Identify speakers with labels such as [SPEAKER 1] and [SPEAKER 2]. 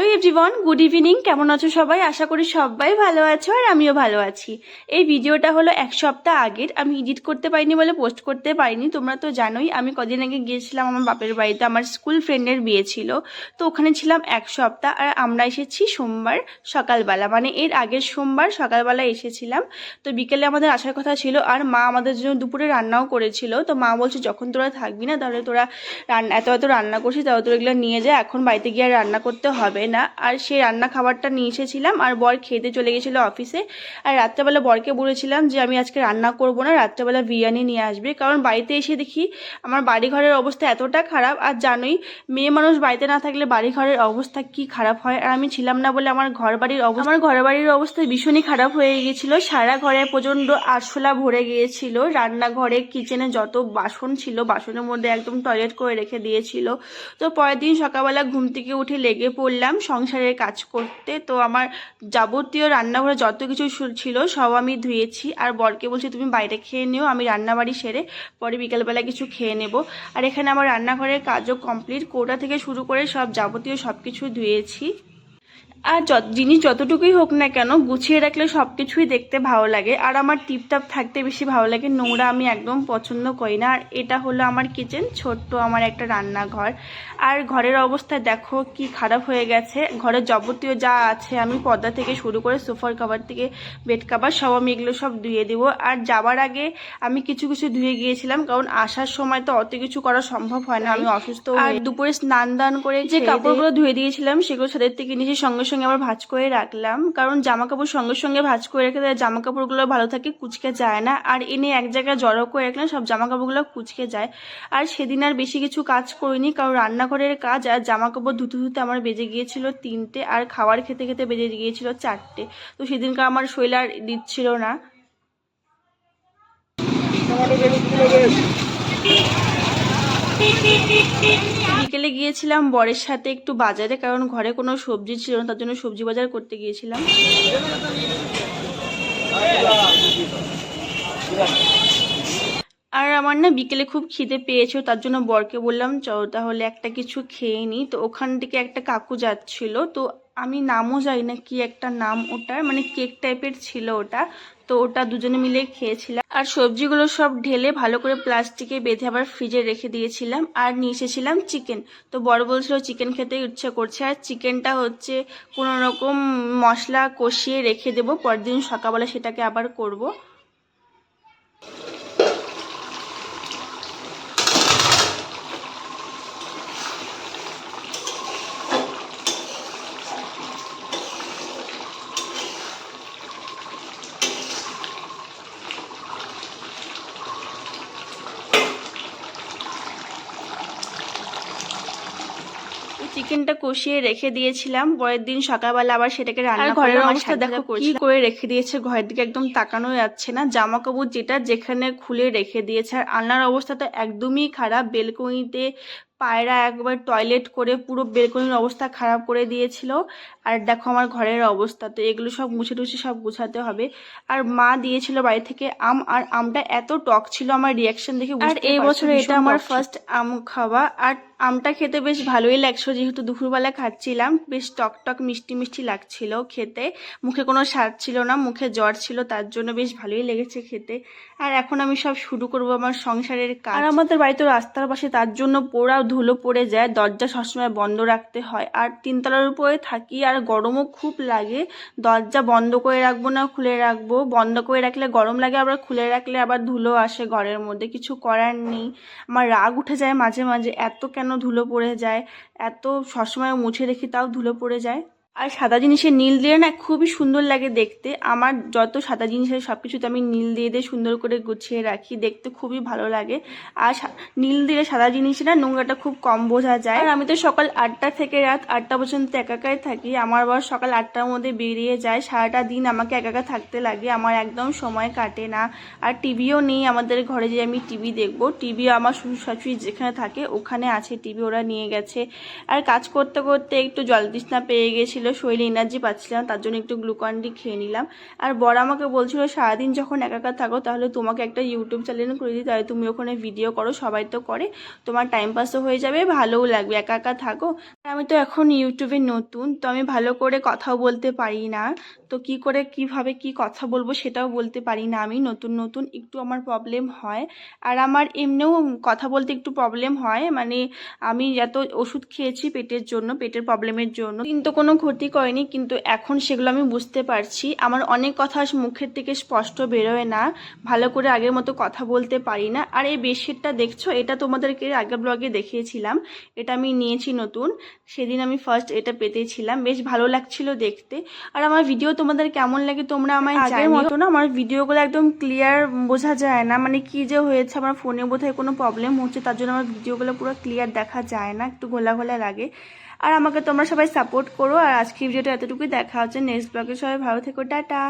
[SPEAKER 1] Everyone, good evening. কেমন আছো সবাই? আশা করি সবাই ভালো আছো আর আমিও ভালো আছি। এই ভিডিওটা হলো এক সপ্তাহ আগের। আমি এডিট করতে পারিনি বলে পোস্ট করতে পারিনি। তোমরা তো জানোই, আমি কদিন আগে গিয়েছিলাম আমার বাপের বাড়িতে। আমার স্কুল ফ্রেন্ডের বিয়ে ছিল। তো ওখানে ছিলাম এক সপ্তাহ আর আমরা এসেছি সোমবার সকালবেলা। মানে এর আগের সোমবার সকালবেলা এসেছিলাম। তো বিকেলে আমাদের আসার কথা ছিল আর মা আমাদের জন্য দুপুরে রান্নাও করেছিল। তো মা বলছে, যখন তোরা থাকবি না, তাহলে তোরা রান্না, এত এত রান্না করছিস, তাহলে তোরা এগুলো নিয়ে যা। এখন বাড়িতে গিয়ে রান্না করতে হবে না। আর সেই রান্না খাবারটা নিয়ে এসেছিলাম আর বর খেতে চলে গেছিল অফিসে। আর রাত্রেবেলা বরকে বলেছিলাম যে, আমি আজকে রান্না করব না, রাত্রেবেলা বিরিয়ানি নিয়ে আসবে। কারণ বাড়িতে এসে দেখি আমার বাড়ি ঘরের অবস্থা এতটা খারাপ। আর জানোই, মেয়ে মানুষ বাড়িতে না থাকলে বাড়ি ঘরের অবস্থা কি খারাপ হয়। আর আমি ছিলাম না বলে আমার ঘর বাড়ির আমার ঘর বাড়ির অবস্থা ভীষণই খারাপ হয়ে গিয়েছিল সারা ঘরে প্রচণ্ড আরশোলা ভরে গিয়েছিল। রান্নাঘরে, কিচেনে যত বাসন ছিল, বাসনের মধ্যে একদম টয়লেট করে রেখে দিয়েছিল। তো পরের দিন সকালবেলা ঘুম থেকে উঠে লেগে পড়লাম। সংসারের কাজ করতে। তো আমার যাবতীয় রান্নাঘরে যত কিছু ছিল সব আমি ধুয়েছি। আর বরকে বলছি, তুমি বাইরে খেয়ে নিও, আমি রান্নাবাড়ি সেরে পরে বিকেলবেলা কিছু খেয়ে নেব। আর এখানে আমার রান্নাঘরের কাজও কমপ্লিট কোটা থেকে শুরু করে সব যাবতীয় সব কিছু ধুয়েছি। আর যত জিনিস যতটুকুই হোক না কেন গুছিয়ে রাখলে সব কিছুই দেখতে ভালো লাগে। আর আমার টিপটাপ থাকতে বেশি ভালো লাগে। নোংরা আমি একদম পছন্দ করি না। আর এটা হলো আমার কিচেন ছোট্ট আমার একটা রান্নাঘর। আর ঘরের অবস্থা দেখো কি খারাপ হয়ে গেছে। ঘরের যাবতীয় যা আছে আমি পর্দা থেকে শুরু করে সোফার কাভার থেকে বেড কাভার সব আমি এগুলো সব ধুয়ে দেবো। আর যাওয়ার আগে আমি কিছু কিছু ধুয়ে গিয়েছিলাম কারণ আসার সময় তো অত কিছু করা সম্ভব হয় না। আমি অসুস্থ আর দুপুরে স্নান দান করে যে কাপড়গুলো ধুয়ে দিয়েছিলাম সেগুলো ছাদের থেকে নিচে সঙ্গে সঙ্গে আবার ভাঁজ করে রাখলাম। কারণ জামা কাপড় সঙ্গে সঙ্গে ভাঁজ করে রেখে দিলে জামা কাপড়গুলো ভালো থাকে, কুচকে যায় না। আর এনে এক জায়গায় জড়ো করে রাখলে সব জামা কাপড়গুলো কুচকে যায়। আর সেদিন আর বেশি কিছু কাজ করিনি, কারণ রান্নাঘরের কাজ আর জামা কাপড় ধুতে ধুতে আমার বেজে গিয়েছিল তিনটে, আর খাবার খেতে খেতে বেজে গিয়েছিল চারটে। তো সেদিনকার আমার শরীর আর দিচ্ছিল না। বিকেলে গিয়েছিলাম, বরের সাথে একটু বাজারে, কারণ ঘরে কোনো সবজি ছিল না, তার জন্য সবজি বাজার করতে গিয়েছিলাম। আর আমার না বিকেলে খুব খিদে পেয়েছে, তার জন্য বরকে বললাম, চলো তাহলে একটা কিছু খেয়ে নিই তো ওখান থেকে একটা কাকু যাচ্ছিল, তো আমি নামও জানি না কি একটা নাম ওটার মানে কেক টাইপের ছিল ওটা। তো ওটা দুজনে মিলে খেয়েছিলাম। আর সবজিগুলো সব ঢেলে ভালো করে প্লাস্টিকে বেঁধে আবার ফ্রিজে রেখে দিয়েছিলাম। আর নিয়ে এসেছিলাম চিকেন। তো বড় বলছিল চিকেন খেতে ইচ্ছে করছে। আর চিকেনটা হচ্ছে কোনো রকম মশলা কষিয়ে রেখে দেবো পরের দিন সকালবেলা সেটাকে আবার করব। চিকেনটা কষিয়ে রেখে দিয়েছিলাম। পরের দিন সকালবেলা আবার সেটাকে রান্না ঘরের অবস্থা দেখো কি করে রেখে দিয়েছে ঘরের দিকে একদম তাকানো যাচ্ছে না। জামা কাপড় যেটা যেখানে খুলে রেখে দিয়েছে আর আলনার অবস্থা তো একদমই খারাপ। বেলকনিতে পায়রা একবার টয়লেট করে পুরো বেলকনির অবস্থা খারাপ করে দিয়েছিল। আর দেখো আমার ঘরের অবস্থা তো এগুলো সব মুছে টুছে সব গুছাতে হবে। আর মা দিয়েছিল বাড়ি থেকে আম আর আমটা এত টক ছিল আমার রিয়াকশন দেখে আর এই বছরে এটা আমার ফার্স্ট আম খাওয়া আর আমটা খেতে বেশ ভালোই লাগছিল যেহেতু দুপুরবেলা খাচ্ছিলাম বেশ টক টক মিষ্টি মিষ্টি লাগছিল খেতে। মুখে কোনো স্বাদ ছিল না মুখে জ্বর ছিল তার জন্য বেশ ভালোই লেগেছে খেতে। আর এখন আমি সব শুরু করব আমার সংসারের কাজ। আর আমাদের বাড়িতে রাস্তার পাশে তার জন্য পোড়া ধুলো পড়ে যায়, দরজা সবসময় বন্ধ রাখতে হয়। আর তিনতলার উপরে থাকি আর গরমও খুব লাগে। দরজা বন্ধ করে রাখব না, খুলে রাখব। বন্ধ করে রাখলে গরম লাগে, আবার খুলে রাখলে আবার ধুলো আসে ঘরের মধ্যে। কিছু করার নেই। আমার রাগ উঠে যায় মাঝে মাঝে, এত কেন ধুলো পড়ে যায়? এত সবসময় মুছে রেখে, তাও ধুলো পড়ে যায়। আর সাদা জিনিসে নীল দিয়ে না খুবই সুন্দর লাগে দেখতে। আমার যত সাদা জিনিসের সব কিছুতে আমি নীল দিয়ে দিয়ে সুন্দর করে গুছিয়ে রাখি, দেখতে খুবই ভালো লাগে। আর নীল দিলে সাদা জিনিসে না নোংরাটা খুব কম বোঝা যায়। আর আমি তো সকাল আটটা থেকে রাত আটটা পর্যন্ত একাকাই থাকি। আমার আবার সকাল আটটার মধ্যে বেরিয়ে যায়। সারাটা দিন আমাকে একা একা থাকতে লাগে। আমার একদম সময় কাটে না। আর টিভিও নেই আমাদের ঘরে যে আমি টিভি দেখব। টিভি আমার শ্বশুর শাশুড়ি যেখানে থাকে ওখানে আছে টিভি, ওরা নিয়ে গেছে। আর কাজ করতে করতে একটু জল তৃষ্ণা পেয়ে গেছিল। ছিল, শরীরে এনার্জি পাচ্ছিলাম, তার জন্য একটু গ্লুকন ডি খেয়ে নিলাম। আর বড় আমাকে বলছিল, সারাদিন যখন একা একা থাকো, তাহলে তোমাকে একটা ইউটিউব চ্যানেল করে দিই, তাহলে তুমি ওখানে ভিডিও করো, সবাই তো করে। তোমার টাইম পাসও হয়ে যাবে, ভালোও লাগবে একা একা থাকো আমি তো এখন ইউটিউবে নতুন, তো আমি ভালো করে কথাও বলতে পারি না। তো কি করে, কীভাবে, কি কথা বলব সেটাও বলতে পারি না আমি। নতুন নতুন একটু আমার প্রবলেম হয়। আর আমার এমনিও কথা বলতে একটু প্রবলেম হয়। মানে আমি যত ওষুধ খেয়েছি পেটের জন্য, পেটের প্রবলেমের জন্য। কিন্তু কোনো ক্ষতি করেনি কিন্তু এখন সেগুলো আমি বুঝতে পারছি। আমার অনেক কথা মুখের থেকে স্পষ্ট বেরোয় না ভালো করে আগের মতো কথা বলতে পারি না। আর এই বেডশিটটা দেখছ? এটা তোমাদেরকে আগের ব্লগে দেখিয়েছিলাম। এটা আমি নিয়েছি নতুন। সেদিন আমি ফার্স্ট এটা পেতেছিলাম। বেশ ভালো লাগছিল দেখতে। আর আমার ভিডিও তোমাদের কেমন লাগে তোমরা আমায় আগের মতো না আমার ভিডিওগুলো একদম ক্লিয়ার বোঝা যায় না। মানে কি যে হয়েছে আমার ফোনে বোধহয় কোনো প্রবলেম হচ্ছে তার জন্য আমার ভিডিওগুলো পুরো ক্লিয়ার দেখা যায় না। একটু ঘোলা ঘোলা লাগে। আর আমাকে তোমরা সবাই সাপোর্ট করো। আর আজকে ভিডিওটা এতটুকুই। দেখা হচ্ছে নেক্সট ব্লগে সবাই ভালো থেকো। টাটা।